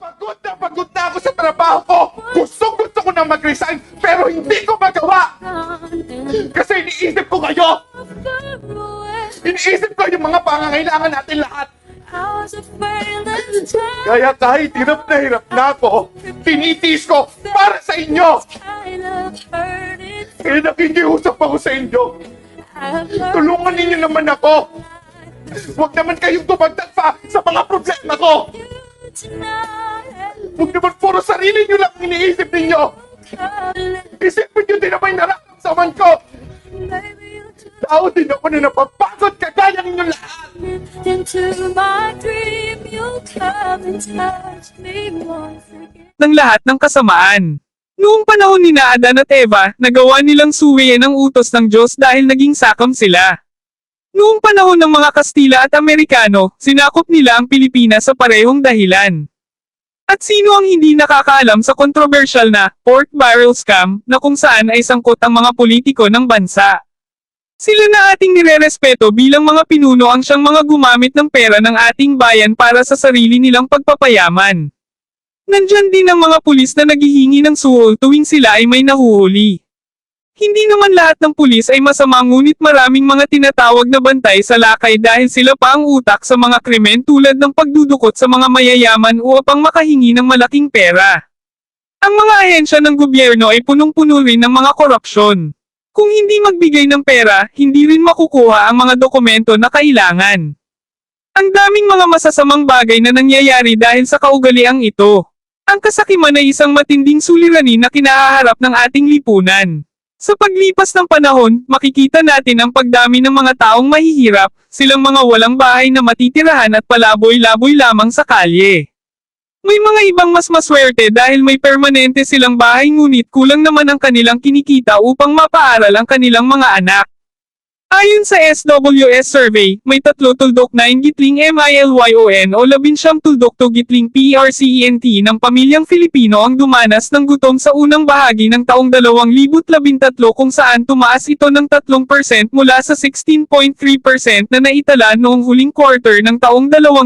Pagod na pagod na ako sa trabaho ko! Gustong gusto ko na mag-resign, pero hindi ko magawa! Kasi iniisip ko kayo! Iniisip ko yung mga pangangailangan natin lahat! Kaya kahit hirap na hirap na ako, tinitiis ko para sa inyo! Kaya nakikiusap ako sa inyo! Tulungan ninyo naman ako! Huwag naman kayong tumagdag pa sa mga problema ko! Huwag naman puro sarili nyo lang ang iniisip ninyo! Isipin nyo din naman nararamdaman ko! Tao din ako na napapagod kagaya ninyo lahat! Into my dream, you'll come and touch me once again. ng lahat ng kasamaan. Noong panahon ni na Adan at Eva, nagawa nilang suwiin ang utos ng Diyos dahil naging sakam sila. Noong panahon ng mga Kastila at Amerikano, sinakop nila ang Pilipinas sa parehong dahilan. At sino ang hindi nakakaalam sa kontrobersyal na pork barrel scam na kung saan ay sangkot ang mga politiko ng bansa? Sila na ating nirerespeto bilang mga pinuno ang siyang mga gumamit ng pera ng ating bayan para sa sarili nilang pagpapayaman. Nandyan din ang mga pulis na naghihingi ng suhol tuwing sila ay may nahuhuli. Hindi naman lahat ng pulis ay masama ngunit maraming mga tinatawag na bantay sa lakay dahil sila pa ang utak sa mga krimen tulad ng pagdudukot sa mga mayayaman upang makahingi ng malaking pera. Ang mga ahensya ng gobyerno ay punong-puno rin ng mga korupsyon. Kung hindi magbigay ng pera, hindi rin makukuha ang mga dokumento na kailangan. Ang daming mga masasamang bagay na nangyayari dahil sa kaugaliang ito. Ang kasakiman ay isang matinding suliranin na kinahaharap ng ating lipunan. Sa paglipas ng panahon, makikita natin ang pagdami ng mga taong mahihirap, silang mga walang bahay na matitirahan at palaboy-laboy lamang sa kalye. May mga ibang mas maswerte dahil may permanente silang bahay ngunit kulang naman ang kanilang kinikita upang mapaaral ang kanilang mga anak. Ayon sa SWS survey, may tatlo tuldok 9 gitling MILYON o labinsyam tuldok to gitling PRCENT ng pamilyang Filipino ang dumanas ng gutom sa unang bahagi ng taong 2013 kung saan tumaas ito ng 3% mula sa 16.3% na naitala noong huling quarter ng taong 2012.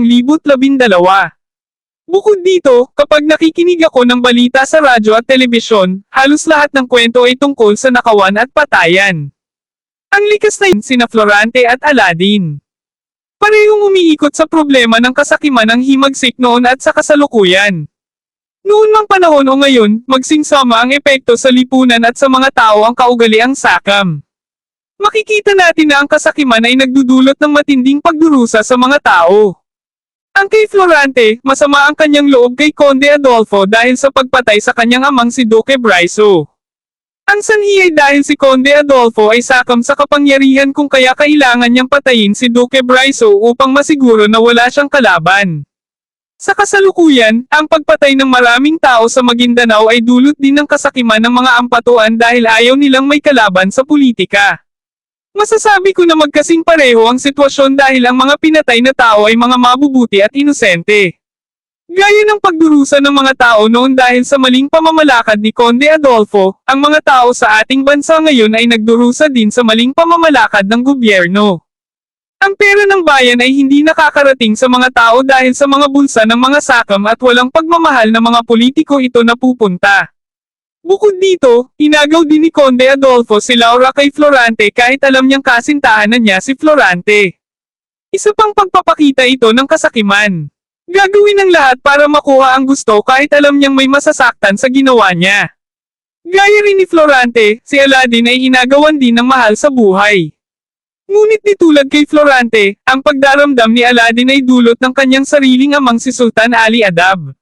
Bukod dito, kapag nakikinig ako ng balita sa radyo at telebisyon, halos lahat ng kwento ay tungkol sa nakawan at patayan. Ang likas na sina Florante at Aladdin. Parehong umiikot sa problema ng kasakiman ng himagsik noon at sa kasalukuyan. Noon mang panahon o ngayon, magsingsama ang epekto sa lipunan at sa mga tao ang kaugaliang sakam. Makikita natin na ang kasakiman ay nagdudulot ng matinding pagdurusa sa mga tao. Ang kay Florante, masama ang kanyang loob kay Conde Adolfo dahil sa pagpatay sa kanyang amang si Duque Braiso. Ang sanhi dahil si Conde Adolfo ay sakam sa kapangyarihan kung kaya kailangan niyang patayin si Duque Braiso upang masiguro na wala siyang kalaban. Sa kasalukuyan, ang pagpatay ng maraming tao sa Maguindanao ay dulot din ng kasakiman ng mga ampatuan dahil ayaw nilang may kalaban sa politika. Masasabi ko na magkasing pareho ang sitwasyon dahil ang mga pinatay na tao ay mga mabubuti at inosente. Gaya ng pagdurusa ng mga tao noon dahil sa maling pamamalakad ni Conde Adolfo, ang mga tao sa ating bansa ngayon ay nagdurusa din sa maling pamamalakad ng gobyerno. Ang pera ng bayan ay hindi nakakarating sa mga tao dahil sa mga bulsa ng mga sakam at walang pagmamahal ng mga politiko ito napupunta. Bukod dito, inagaw din ni Conde Adolfo si Laura kay Florante kahit alam niyang kasintahan na niya si Florante. Isa pang pagpapakita ito ng kasakiman. Gagawin ng lahat para makuha ang gusto kahit alam niyang may masasaktan sa ginawa niya. Gaya rin ni Florante, si Aladdin ay inagawan din ng mahal sa buhay. Ngunit di tulad kay Florante, ang pagdaramdam ni Aladdin ay dulot ng kanyang sariling amang si Sultan Ali Adab.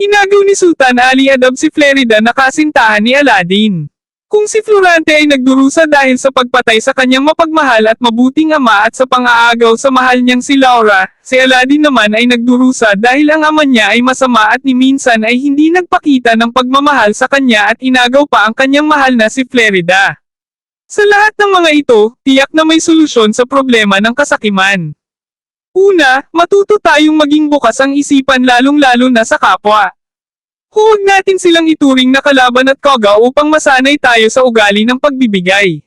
Inagaw ni Sultan Ali Adab si Flerida na kasintahan ni Aladdin. Kung si Florante ay nagdurusa dahil sa pagpatay sa kanyang mapagmahal at mabuting ama at sa pang-aagaw sa mahal niyang si Laura, si Aladdin naman ay nagdurusa dahil ang ama niya ay masama at ni minsan ay hindi nagpakita ng pagmamahal sa kanya at inagaw pa ang kanyang mahal na si Flerida. Sa lahat ng mga ito, tiyak na may solusyon sa problema ng kasakiman. Una, matuto tayong maging bukas ang isipan lalong-lalo na sa kapwa. Huwag natin silang ituring na kalaban at koga upang masanay tayo sa ugali ng pagbibigay.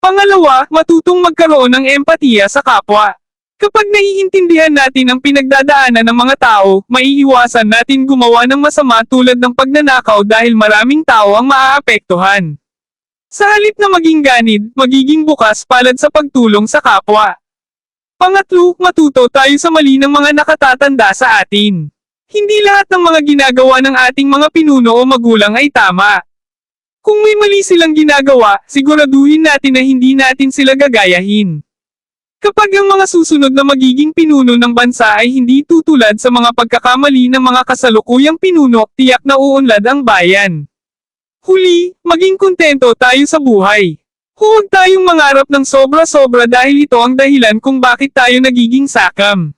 Pangalawa, matutong magkaroon ng empatiya sa kapwa. Kapag naiintindihan natin ang pinagdadaanan ng mga tao, maiiwasan natin gumawa ng masama tulad ng pagnanakaw dahil maraming tao ang maaapektuhan. Sa halip na maging ganid, magiging bukas palad sa pagtulong sa kapwa. Pangatlo, matuto tayo sa mali ng mga nakatatanda sa atin. Hindi lahat ng mga ginagawa ng ating mga pinuno o magulang ay tama. Kung may mali silang ginagawa, siguraduhin natin na hindi natin sila gagayahin. Kapag ang mga susunod na magiging pinuno ng bansa ay hindi tutulad sa mga pagkakamali ng mga kasalukuyang pinuno, tiyak na uunlad ang bayan. Huli, maging kontento tayo sa buhay. Huwag tayong mangarap ng sobra-sobra dahil ito ang dahilan kung bakit tayo nagiging sakam.